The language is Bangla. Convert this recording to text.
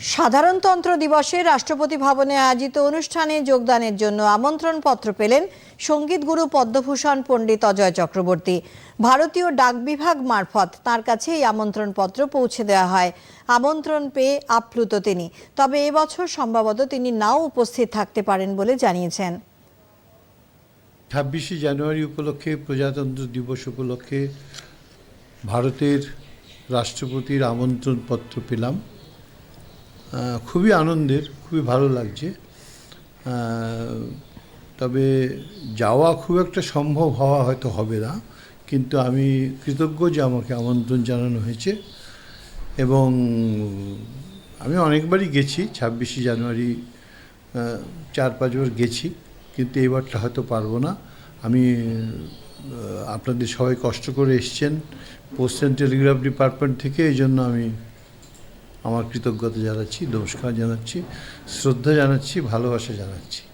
সাধারণতন্ত্র দিবসে রাষ্ট্রপতি ভবনে আয়োজিত অনুষ্ঠানে যোগদানের জন্য আমন্ত্রণ পত্র পেলেন সংগীত গুরু পদ্মভূষণ পণ্ডিত অজয় চক্রবর্তী। ভারতীয় ডাক বিভাগ মারফত তার কাছে এই আমন্ত্রণ পত্র পৌঁছে দেওয়া হয়। আমন্ত্রণ পেয়ে আপ্লুত তিনি। তবে এবছর সম্ভবত তিনি নাও উপস্থিত থাকতে পারেন বলে জানিয়েছেন। ছাব্বিশে জানুয়ারি উপলক্ষে প্রজাতন্ত্র দিবস উপলক্ষে ভারতের রাষ্ট্রপতির আমন্ত্রণপত্র পেলাম। আহ, খুবই আনন্দের, খুবই ভালো লাগছে। তবে যাওয়া খুব একটা সম্ভব হওয়া হয়তো হবে না, কিন্তু আমি কৃতজ্ঞ যে আমাকে আমন্ত্রণ জানানো হয়েছে এবং আমি অনেকবারই গেছি, ছাব্বিশে জানুয়ারি চার পাঁচবার গেছি, কিন্তু এবারটা হয়তো পারব না। আমি আপনাদের সবাই কষ্ট করে এসছেন, পোস্ট অ্যান্ড টেলিগ্রাফ ডিপার্টমেন্ট থেকে, এই জন্য আমি আমার কৃতজ্ঞতা জানাচ্ছি নমস্কার জানাচ্ছি শ্রদ্ধা জানাচ্ছি ভালোবাসা জানাচ্ছি।